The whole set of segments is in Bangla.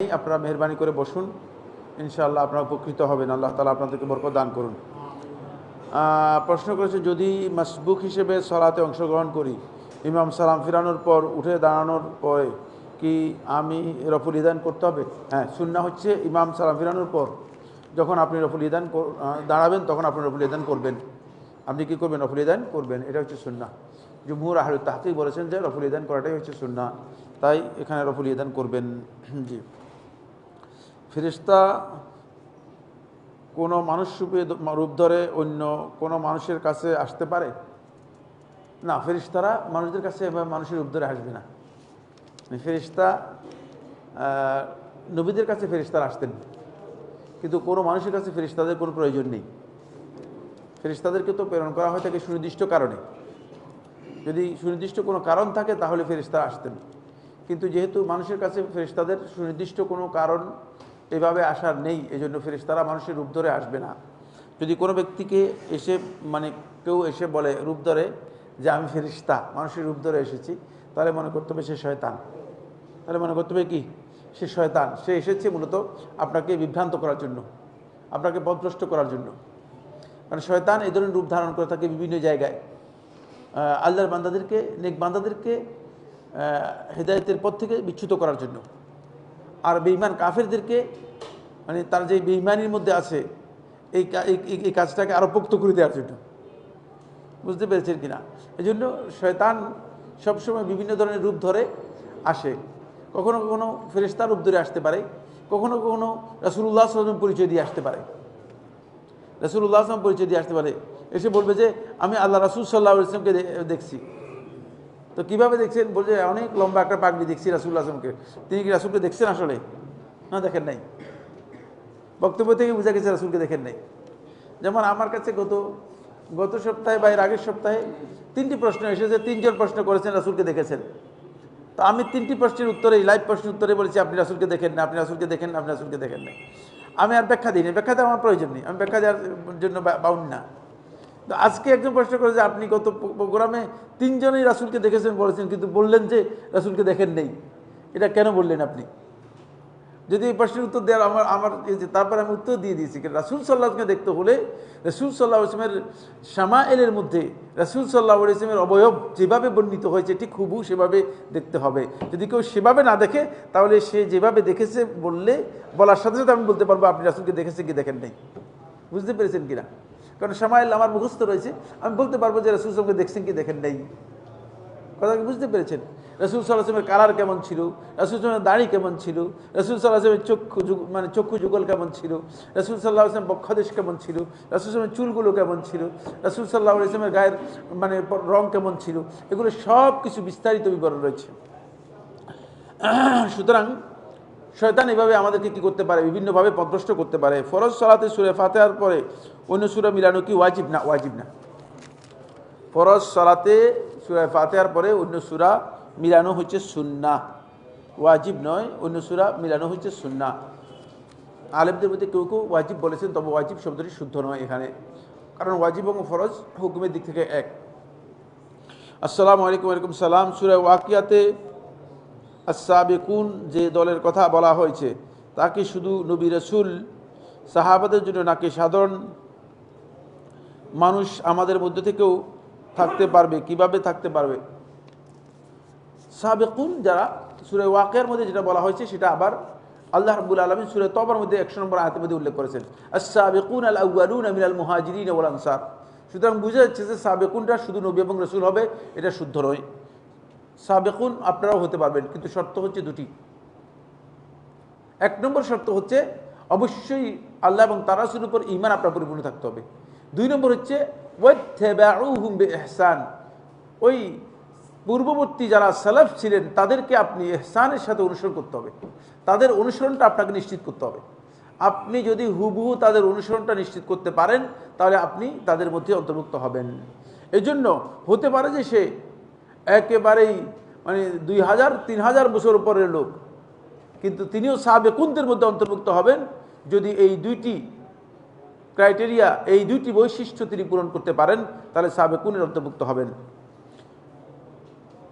আপনারা মেহরবানি করে বসুন। ইনশাআল্লাহ আপনারা উপকৃত হবেন। আল্লাহ তালা আপনাদেরকে বরকত দান করুন। প্রশ্ন করেছে, যদি মাসবুক হিসেবে সলাতে অংশগ্রহণ করি, ইমাম সালাম ফিরানোর পর, উঠে দাঁড়ানোর পরে কি আমি রফুল ইদান করতে হবে? হ্যাঁ সুন্না হচ্ছে ইমাম সালাম ফিরানোর পর। যখন আপনি রফুল ইদান দাঁড়াবেন, তখন আপনি রফুল ইদান করবেন। আপনি কি করবেন? রফুল ইদান করবেন। এটা হচ্ছে সুন্না জুমহুর আহলু তাহতিক বলেছেন যে, রফুল ইদান করাটাই হচ্ছে সুন্না তাই এখানে রফুল ইদান করবেন। জি। ফেরিস্তা কোনো মানুষ রূপে রূপ ধরে অন্য কোনো মানুষের কাছে আসতে পারে? না ফেরিস্তারা মানুষদের কাছে মানুষের রূপ ধরে আসবে না। ফেরিস্তা নবীদের কাছে ফেরিস্তারা আসতেন। কিন্তু কোনো মানুষের কাছে ফেরিস্তাদের কোনো প্রয়োজন নেই। ফেরিস্তাদেরকে তো প্রেরণ করা হয় থাকে সুনির্দিষ্ট কারণে। যদি সুনির্দিষ্ট কোনো কারণ থাকে, তাহলে ফেরিস্তারা আসতেন। কিন্তু যেহেতু মানুষের কাছে ফেরিস্তাদের সুনির্দিষ্ট কোনো কারণ এভাবে আসার নেই, এজন্য ফেরিস্তারা মানুষের রূপ ধরে আসবে না। যদি কোনো ব্যক্তিকে এসে মানে কেউ এসে বলে রূপ ধরে যে আমি ফেরিস্তা মানুষের রূপ ধরে এসেছি, তাহলে মনে করতে হবে সে শয়তান। তাহলে মনে করতে হবে কি? সে শয়তান। সে এসেছে মূলত আপনাকে বিভ্রান্ত করার জন্য, আপনাকে পথভ্রষ্ট করার জন্য। কারণ শয়তান এই ধরনের রূপ ধারণ করে থাকে বিভিন্ন জায়গায়। আল্লাহর বান্দাদেরকে, নেক বান্দাদেরকে হেদায়তের পথ থেকে বিচ্যুত করার জন্য। আর বেইমান কাফেরদেরকে মানে তার যে বেইমানির মধ্যে আছে, এই এই- কাজটাকে আরও পোক্ত করে দেওয়ার জন্য। বুঝতে পেরেছেন কিনা? এই জন্য শয়তান সবসময় বিভিন্ন ধরনের রূপ ধরে আসে। কখনো কখনো ফেরেস্তা রূপ ধরে আসতে পারে, কখনো কখনো রাসুল্লাহ সাল্লাম পরিচয় দিয়ে আসতে পারে। রাসুল্লাহ আসলাম পরিচয় দিয়ে আসতে পারে। এসে বলবে যে, আমি আল্লাহ রাসুল সাল্লাহ ইসলামকে দেখছি। তো কীভাবে দেখছেন? বলছে, অনেক লম্বা একটা পাগড়ি দেখছি রাসুল্লাহ আসলামকে তিনি কি রাসুলকে দেখছেন আসলে? না, দেখেন নাই। বক্তব্য থেকে বোঝা গেছে রাসুলকে দেখেন নাই। যেমন আমার কাছে গত গত সপ্তাহে বা এর আগের সপ্তাহে তিনটি প্রশ্ন এসেছে, তিনজন প্রশ্ন করেছেন রাসুলকে দেখেছেন। তো আমি তিনটি প্রশ্নের উত্তরে, লাইভ প্রশ্নের উত্তরে বলেছি, আপনি রাসুলকে দেখেন না, আপনি রাসুলকে দেখেন না, আপনি রাসুলকে দেখেন না আমি আর ব্যাখ্যা দিই দিইনি, ব্যাখ্যা দেওয়ার আমার প্রয়োজন নেই। আমি ব্যাখ্যা দেওয়ার জন্য বাউন্ড না। তো আজকে একজন প্রশ্ন করে যে আপনি গত প্রোগ্রামে তিনজনই রাসুলকে দেখেছেন, বলেছেন, কিন্তু বললেন যে রাসুলকে দেখেন নেই। এটা কেন বললেন আপনি? যদি এই প্রশ্নের উত্তর দেওয়ার আমার আমার তারপরে আমি উত্তর দিয়ে দিয়েছি কিন্তু রাসুল সাল্লাহকে দেখতে হলে রসুল সাল্লাহ ইসলামের শামা এলের মধ্যে রসুল সাল্লাহ ইসলামের অবয়ব যেভাবে বর্ণিত হয়েছে, ঠিক হুবু সেভাবে দেখতে হবে। যদি কেউ সেভাবে না দেখে, তাহলে সে যেভাবে দেখেছে বললে, বলার সাথে সাথে আমি বলতে পারব আপনি রাসুলকে দেখেছেন কি দেখেন নাই। বুঝতে পেরেছেন কিনা? কারণ শামাইল আমার মুখস্থ রয়েছে। আমি বলতে পারব যে রসুল সাল্লামকে দেখছেন কি দেখেন নাই। কথা বুঝতে পেরেছেন? রসুল সাল্লাহামের কালার কেমন ছিল? রসুল সাল্লামের দাড়ি কেমন ছিল? রসুল সাল্লাহামের চক্ষু মানে চক্ষু যুগল কেমন ছিল? রসুল সাল্লাহ আসলাম বক্ষদেশ কেমন ছিল? রসুল সালামের চুলগুলো কেমন ছিল? রসুল সাল্লাহ ইসলামের গায়ের মানে রং কেমন ছিল? এগুলো সব কিছু বিস্তারিত বিবরণ রয়েছে। সুতরাং শয়তান এভাবে আমাদেরকে কি করতে পারে? বিভিন্নভাবে পদভ্রষ্ট করতে পারে। ফরজ সালাতে সুরে ফাতেহার পরে অন্য সুরা মিলানো কি ওয়াজিব না? ওয়াজিব না। ফরজ সালাতে সুরা ফাতেহার পরে অন্য সুরা মিলানো হচ্ছে সুন্না ওয়াজিব নয়, অন্য সুরা মিলানো হচ্ছে সুন্না আলেমদের মধ্যে কেউ কেউ ওয়াজিব বলেছেন, তবে ওয়াজিব শব্দটি শুদ্ধ নয় এখানে। কারণ ওয়াজিব এবং ফরজ হুকুমের দিক থেকে এক। আসসালামু আলাইকুম আলাইকুম সালাম। সুরা ওয়াকিয়াতে আসাবেকুন যে দলের কথা বলা হয়েছে, তা কি শুধু নবী রসুল, সাহাবাদের জন্য নাকি সাধারণ মানুষ আমাদের মধ্যে থেকেও থাকতে পারবে? কীভাবে থাকতে পারবে? সাবেকুন যারা, সুরে ওয়াকের মধ্যে যেটা বলা হয়েছে, সেটা আবার আল্লাহ রাব্বুল আলমী সুরে তবর মধ্যে একশো নম্বর আয়াতের মধ্যে উল্লেখ করেছেন। আসাবেকুন আল আউয়ালুন আমিন আল মুহাজিরিন আনসার। সুতরাং বুঝা যাচ্ছে যে সাবেকুনটা শুধু নবী এবং রসুল হবে, এটা শুদ্ধ নয়। সাবেকুন, আপনারাও হতে পারবেন, কিন্তু শর্ত হচ্ছে দুটি। এক নম্বর শর্ত হচ্ছে, অবশ্যই আল্লাহ এবং তারাসুর উপর ইমান আপনার পরিপূর্ণ থাকতে হবে। দুই নম্বর হচ্ছে বিইহসান। ওই পূর্ববর্তী যারা সালাফ ছিলেন, তাদেরকে আপনি এহসানের সাথে অনুসরণ করতে হবে। তাদের অনুসরণটা আপনাকে নিশ্চিত করতে হবে। আপনি যদি হুবহু তাদের অনুসরণটা নিশ্চিত করতে পারেন, তাহলে আপনি তাদের মধ্যে অন্তর্ভুক্ত হবেন। এজন্য হতে পারে যে সে একেবারেই মানে দুই হাজার, তিন হাজার বছর পরের লোক। কিন্তু তিনিও সাবেকুনদের মধ্যে অন্তর্ভুক্ত হবেন, যদি এই দুইটি ক্রাইটেরিয়া, এই দুইটি বৈশিষ্ট্য তিনি পূরণ করতে পারেন, তাহলে সাবেকুনের অন্তর্ভুক্ত হবেন।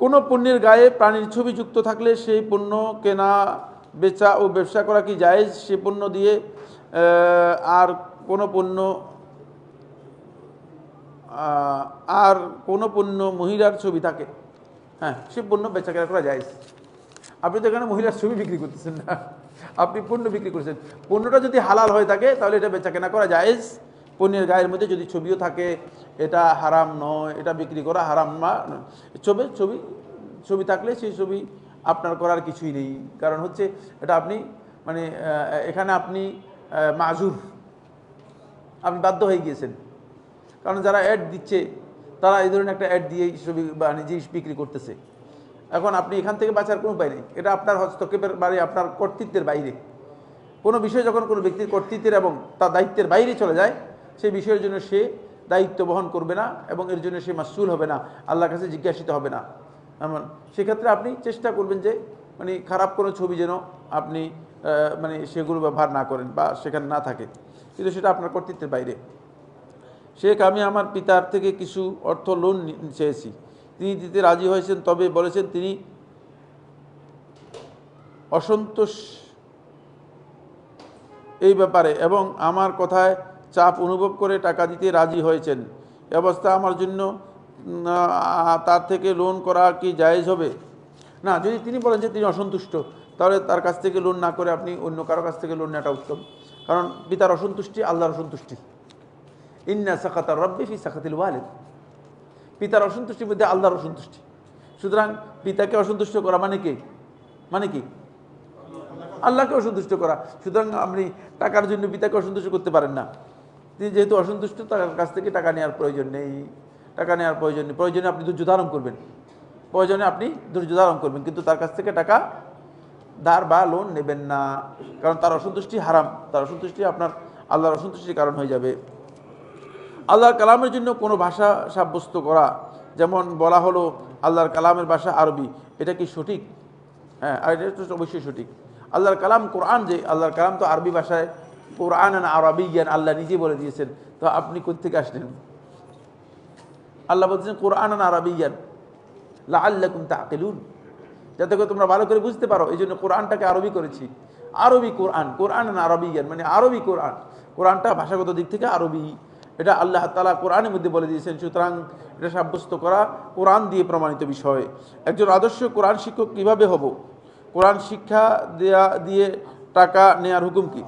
কোনো পণ্যের গায়ে প্রাণীর ছবি যুক্ত থাকলে সেই পণ্য কেনা, বেচা ও ব্যবসা করা কি জায়েজ? সে পণ্য দিয়ে আর কোনো পণ্য আর কোনো পণ্য মহিলার ছবি থাকে। হ্যাঁ সে পণ্য বেচা কেনা করা যায়। আপনি তো এখানে মহিলার ছবি বিক্রি করতেছেন না। আপনি পণ্য বিক্রি করছেন। পণ্যটা যদি হালাল হয়ে থাকে, তাহলে এটা বেচা কেনা করা জায়েজ পণ্যের গায়ের মধ্যে যদি ছবিও থাকে, এটা হারাম নয়, এটা বিক্রি করা হারাম না। ছবি ছবি ছবি থাকলে সেই ছবি আপনার করার কিছুই নেই। কারণ হচ্ছে এটা আপনি মানে এখানে আপনি মাজুর আপনি বাধ্য হয়ে গিয়েছেন। কারণ যারা অ্যাড দিচ্ছে, তারা এই ধরনের একটা অ্যাড দিয়েই ছবি বা নিজেই বিক্রি করতেছে। এখন আপনি এখান থেকে বাঁচার কোনো উপায় নেই। এটা আপনার হস্তক্ষেপের বাইরে আপনার কর্তৃত্বের বাইরে। কোনো বিষয় যখন কোনো ব্যক্তির কর্তৃত্বের এবং তার দায়িত্বের বাইরে চলে যায়, সেই বিষয়ের জন্য সে দায়িত্ব বহন করবে না এবং এর জন্য সে মাসুল হবে না, আল্লাহর কাছে জিজ্ঞাসিত হবে না। এমন, সেক্ষেত্রে আপনি চেষ্টা করবেন যে মানে খারাপ কোনো ছবি যেন আপনি মানে সেগুলো ব্যবহার না করেন বা সেখানে না থাকে। কিন্তু সেটা আপনার কর্তৃত্বের বাইরে। শেখ, আমি আমার পিতার থেকে কিছু অর্থ লোন চেয়েছি। তিনি দিতে রাজি হয়েছেন, তবে বলেছেন তিনি অসন্তোষ এই ব্যাপারে এবং আমার কথায় চাপ অনুভব করে টাকা দিতে রাজি হয়েছেন। অবস্থা আমার জন্য তার থেকে লোন করা কি জায়েজ হবে? না, যদি তিনি বলেন যে তিনি অসন্তুষ্ট, তাহলে তার কাছ থেকে লোন না করে আপনি অন্য কারও কাছ থেকে লোন নেওয়াটা উত্তম। কারণ পিতার অসন্তুষ্টি আল্লাহর অসন্তুষ্টি। ইন্না সাকাতার রব্বি ফি সাকাতিল ওয়ালিদ। পিতার অসন্তুষ্টির মধ্যে আল্লাহর অসন্তুষ্টি। সুতরাং পিতাকে অসন্তুষ্ট করা মানে কি? মানে কি? আল্লাহকে অসন্তুষ্ট করা। সুতরাং আপনি টাকার জন্য পিতাকে অসন্তুষ্ট করতে পারেন না। তিনি যেহেতু অসন্তুষ্ট, তার কাছ থেকে টাকা নেওয়ার প্রয়োজন নেই। টাকা নেওয়ার প্রয়োজন নেই। প্রয়োজনে আপনি ধৈর্য ধারণ করবেন। প্রয়োজনে আপনি ধৈর্য ধারণ করবেন। কিন্তু তার কাছ থেকে টাকা ধার বা লোন নেবেন না। কারণ তার অসন্তুষ্টি হারাম। তার অসন্তুষ্টি আপনার আল্লাহর অসন্তুষ্টির কারণ হয়ে যাবে। আল্লাহর কালামের জন্য কোনো ভাষা সাব্যস্ত করা, যেমন বলা হলো আল্লাহর কালামের ভাষা আরবি, এটা কি সঠিক? হ্যাঁ আর এটা তো অবশ্যই সঠিক। আল্লাহর কালাম কোরআন যে, আল্লাহর কালাম তো আরবি ভাষায় কোরআন আরবি জ্ঞান আল্লাহ নিজে বলে দিয়েছেন, তো আপনি কোথেকে আসলেন? আল্লাহ বলছেন কোরআন আরবি জ্ঞান লা আল্লাকুম তাকিলুন যাতে করে তোমরা ভালো করে বুঝতে পারো, এই জন্য কোরআনটাকে আরবি করেছি। আরবি কোরআন কোরআন আরবি জ্ঞান মানে আরবি কোরআন। কোরআনটা ভাষাগত দিক থেকে আরবি। এটা আল্লাহ তালা কোরআনের মধ্যে বলে দিয়েছেন, সুতরাং এটা সাব্যস্ত করা কোরআন দিয়ে প্রমাণিত বিষয়। একজন আদর্শ কোরআন শিক্ষক কীভাবে হব? কোরআন শিক্ষা দেয়া, দিয়ে টাকা নেয়ার হুকুম কি?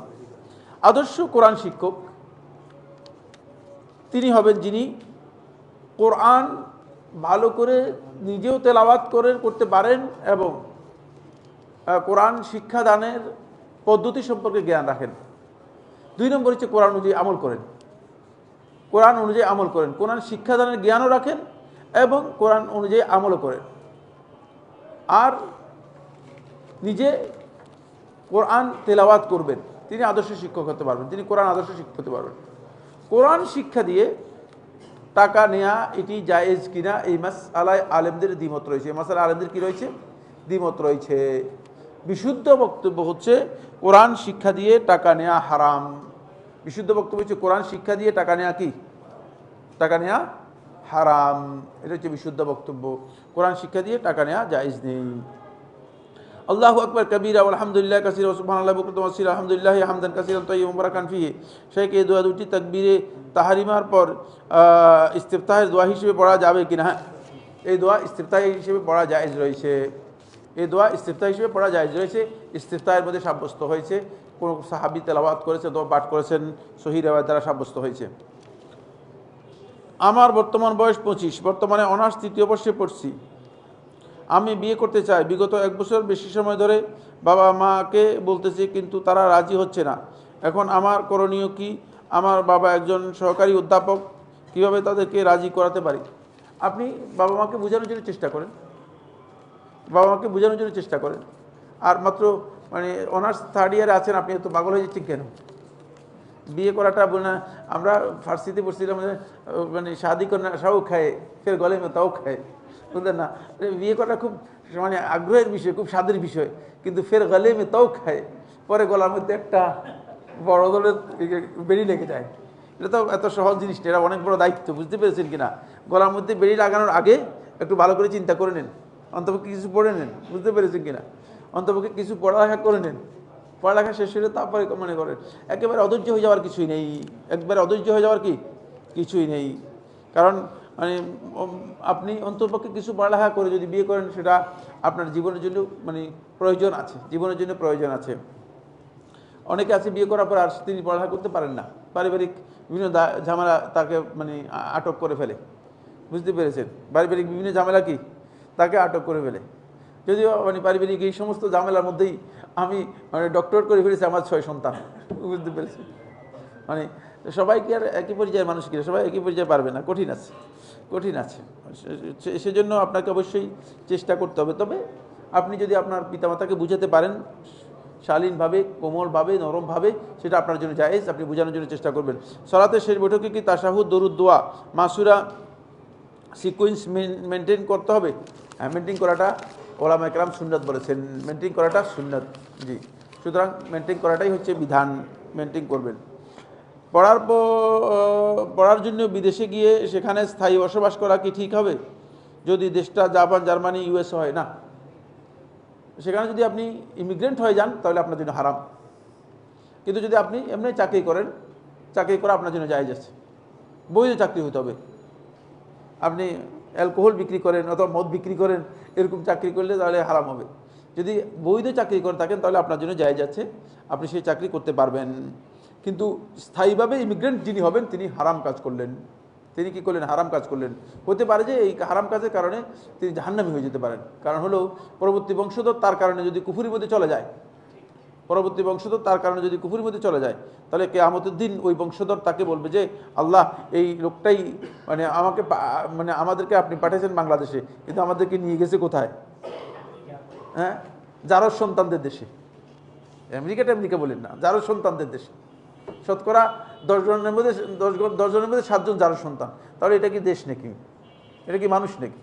আদর্শ কোরআন শিক্ষক, তিনি হবেন যিনি কোরআন ভালো করে নিজেও তেলাওয়াত করে করতে পারেন এবং কোরআন শিক্ষাদানের পদ্ধতি সম্পর্কে জ্ঞান রাখেন। দুই নম্বর হচ্ছে কোরআন অনুযায়ী আমল করেন। কোরআন অনুযায়ী আমল করেন। কোরআন শিক্ষাদানের জ্ঞানও রাখেন এবং কোরআন অনুযায়ী আমলও করেন। আর নিজে কোরআন তেলাওয়াত করবেন। তিনি আদর্শ শিক্ষক হতে পারবেন। তিনি কোরআন আদর্শ শিক্ষক হতে পারবেন। কোরআন শিক্ষা দিয়ে টাকা নেয়া এটি জায়েজ কিনা এই মাস আলায় আলেমদের দ্বিমত রয়েছে। এই মাসাল আলেমদের কি রয়েছে? দ্বিমত রয়েছে। বিশুদ্ধ বক্তব্য হচ্ছে, কোরআন শিক্ষা দিয়ে টাকা নেয়া হারাম। বিশুদ্ধ বক্তব্য হচ্ছে কোরআন শিক্ষা দিয়ে টাকা নেওয়া কি? টাকা নেওয়া হারাম। এটা হচ্ছে বিশুদ্ধ বক্তব্য। কোরআন শিক্ষা দিয়ে টাকা নেওয়া জায়েজ নেই। আল্লাহ আকবর, কবিরা, আলহামদুলিল্লাহ, কাসির ওসমান আল্লাহ বকরত ওয়াসির আলহামদুলিল্লাহ হামদান কাসির তৈব মুবারাকান ফিহে। শেখ এই দোয়া দুটি তকবীরে তাহারিমার পর ইস্তেফতাহের দোয়া হিসেবে পড়া যাবে কি না এই দোয়া ইস্তেফতাহ হিসেবে পড়া জায়েজ রয়েছে। এই দোয়া ইস্তেফতাহ হিসেবে পড়া জায়েজ রয়েছে। ইস্তেফতাহের মধ্যে সাব্যস্ত হয়েছে। কোন সাহাবি তেলাওয়াত করেছে দোয়া পাঠ করেছেন, সহি রেওয়ায় দ্বারা সাব্যস্ত হয়েছে। আমার বর্তমান বয়স পঁচিশ, বর্তমানে অনার্স তৃতীয় বর্ষে পড়ছি। আমি বিয়ে করতে চাই, বিগত এক বছর বেশি সময় ধরে বাবা মাকে বলতেছি, কিন্তু তারা রাজি হচ্ছে না। এখন আমার করণীয় কি? আমার বাবা একজন সহকারী অধ্যাপক, কীভাবে তাদেরকে রাজি করাতে পারি? আপনি বাবা মাকে বোঝানোর জন্য চেষ্টা করেন। বাবা মাকে বোঝানোর জন্য চেষ্টা করেন। আর মাত্র মানে অনার্স থার্ড ইয়ারে আছেন আপনি এত পাগল হয়ে যাচ্ছেন কেন? বিয়ে করাটা না। আমরা ফার্সিতে পড়ছিলাম মানে শাদি করনা সাও খায় ফের গলে তাও খায়। বুঝলেন না? বিয়ে করাটা খুব মানে আগ্রহের বিষয় খুব স্বাদের বিষয়। কিন্তু ফের গলে তাও খায়। পরে গলার মধ্যে একটা বড় ধরনের বেরি লেগে যায়। এটা তো এত সহজ জিনিস না, এটা অনেক বড় দায়িত্ব বুঝতে পেরেছেন কিনা? গলার মধ্যে বেরি লাগানোর আগে একটু ভালো করে চিন্তা করে নেন। অন্তত কিছু পড়ে নেন বুঝতে পেরেছেন কিনা? অন্তপক্ষে কিছু পড়ালেখা করে নেন। পড়ালেখা শেষ হলে তারপরে মনে করেন, একেবারে অধৈর্য হয়ে যাওয়ার কিছুই নেই। একবারে অধৈর্য হয়ে যাওয়ার কি? কিছুই নেই। কারণ মানে আপনি অন্তপক্ষে কিছু পড়ালেখা করে যদি বিয়ে করেন, সেটা আপনার জীবনের জন্য মানে প্রয়োজন আছে। জীবনের জন্য প্রয়োজন আছে। অনেকে আছে বিয়ে করার পর আর তিনি পড়ালেখা করতে পারেন না। পারিবারিক বিভিন্ন ঝামেলা তাকে মানে আটক করে ফেলে। বুঝতে পেরেছেন? পারিবারিক বিভিন্ন ঝামেলা কি? তাকে আটক করে ফেলে। যদিও মানে পারিবারিক এই সমস্ত ঝামেলার মধ্যেই আমি মানে ডক্টর করে ফেলেছি আমার ছয় সন্তান। বুঝতে পেরেছি মানে সবাই কি আর একই পর্যায়ের মানুষ কিনা সবাই একই পর্যায়ে পারবে না। কঠিন আছে। কঠিন আছে। সেজন্য আপনাকে অবশ্যই চেষ্টা করতে হবে তবে আপনি যদি আপনার পিতামাতাকে বুঝাতে পারেন শালীনভাবে কোমলভাবে নরমভাবে সেটা আপনার জন্য জায়েজ আপনি বোঝানোর জন্য চেষ্টা করবেন সলাতের শেষ বৈঠকে কি তাসাহুদ দরুদ দোয়া মাসুরা সিকুয়েন্স মেনটেন করতে হবে হ্যাঁ মেনটেন করাটা ওলামা একরাম সুন্নত বলেছেন। মেনটেন করাটা সুন্নত, জি। সুতরাং মেনটেন করাটাই হচ্ছে বিধান মেনটেন করবেন। পড়ার পড়ার জন্য বিদেশে গিয়ে সেখানে স্থায়ী বসবাস করা কি ঠিক হবে? যদি দেশটা জাপান, জার্মানি ইউএস হয়, না। সেখানে যদি আপনি ইমিগ্রেন্ট হয়ে যান, তাহলে আপনার জন্য হারাম। কিন্তু যদি আপনি এমনি চাকরি করেন, চাকরি করা আপনার জন্য জায়েজ আছে। বৈধ চাকরি হতে হবে। আপনি অ্যালকোহল বিক্রি করেন অথবা মদ বিক্রি করেন, এরকম চাকরি করলে তাহলে হারাম হবে। যদি বৈধ চাকরি করে থাকেন, তাহলে আপনার জন্য জায়েজ যাচ্ছে আপনি সেই চাকরি করতে পারবেন। কিন্তু স্থায়ীভাবে ইমিগ্রেন্ট যিনি হবেন, তিনি হারাম কাজ করলেন। তিনি কি করলেন? হারাম কাজ করলেন। হতে পারে যে এই হারাম কাজের কারণে তিনি জাহান্নামী হয়ে যেতে পারেন। কারণ হলো, পরবর্তী বংশধর তার কারণে যদি কুফুরির মধ্যে চলে যায় পরবর্তী বংশধর তার কারণে যদি কুফুরির মধ্যে চলে যায়, তাহলে কেয়ামতের দিন ওই বংশধর তাকে বলবে যে, আল্লাহ, এই লোকটাই মানে আমাকে মানে আমাদেরকে আপনি পাঠিয়েছেন বাংলাদেশে, কিন্তু আমাদেরকে নিয়ে গেছে কোথায়? হ্যাঁ? যারো সন্তানদের দেশে। আমেরিকাটা আমেরিকা বলেন না যারো সন্তানদের দেশে। শতকরা দশজনের মধ্যে, দশ দশজনের মধ্যে সাতজন যারো সন্তান। তাহলে এটা কি দেশ নাকি? এটা কি মানুষ নাকি?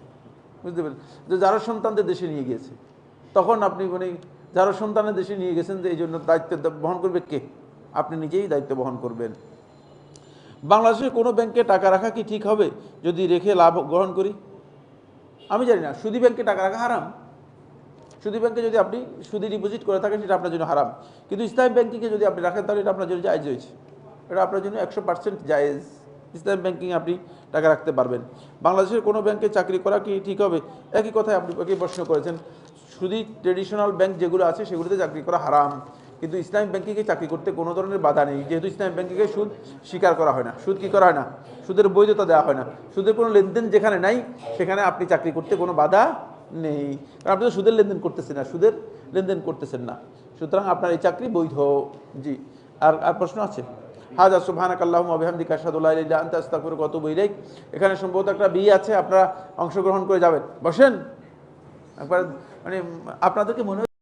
বুঝতে পারলেন যে যারা সন্তানদের দেশে নিয়ে গিয়েছে। তখন আপনি মানে যারা সন্তানের দেশে নিয়ে গেছেন যে এই জন্য দায়িত্ব বহন করবে কে? আপনি নিজেই দায়িত্ব বহন করবেন। বাংলাদেশের কোনো ব্যাংকে টাকা রাখা কি ঠিক হবে? যদি রেখে লাভ গ্রহণ করি? আমি জানি না, সুদী ব্যাংকে টাকা রাখা হারাম। সুদী ব্যাংকে যদি আপনি সুদী ডিপোজিট করে থাকেন, সেটা আপনার জন্য হারাম। কিন্তু ইসলাম ব্যাংকিংয়ে যদি আপনি রাখেন, তাহলে এটা আপনার জন্য জায়েজ হয়েছে এটা আপনার জন্য একশো পার্সেন্ট জায়েজ। ইসলাম ব্যাংকিং আপনি টাকা রাখতে পারবেন। বাংলাদেশের কোনো ব্যাংকে চাকরি করা কি ঠিক হবে? একই কথায় আপনি একই প্রশ্ন করেছেন। শুধু ট্রেডিশনাল ব্যাংক যেগুলো আছে, সেগুলোতে চাকরি করা হারাম। কিন্তু ইসলামিক ব্যাংকিংয়ে চাকরি করতে কোনো ধরনের বাধা নেই। যেহেতু ইসলামিক ব্যাংকিংয়ে সুদ স্বীকার করা হয় না। সুদ কী করা হয় না? সুদের বৈধতা দেওয়া হয় না। সুদের কোনো লেনদেন যেখানে নাই, সেখানে আপনি চাকরি করতে কোনো বাধা নেই। কারণ আপনি তো সুদের লেনদেন করতেছেন না। সুদের লেনদেন করতেছেন না। সুতরাং আপনার এই চাকরি বৈধ। জি। আর আর প্রশ্ন আছে? হাজা সুবহানাক আল্লাহুম্মা ওয়া বিহামদিকা আশহাদু আল্লা ইলাহা আনতা, আস্তাগফিরুকা ওয়া আতুবু এখানে সম্ভবত একটা বিয়ে আছে, আপনারা অংশগ্রহণ করে যাবেন। বসেন। একবার মানে আপনাদেরকে মনে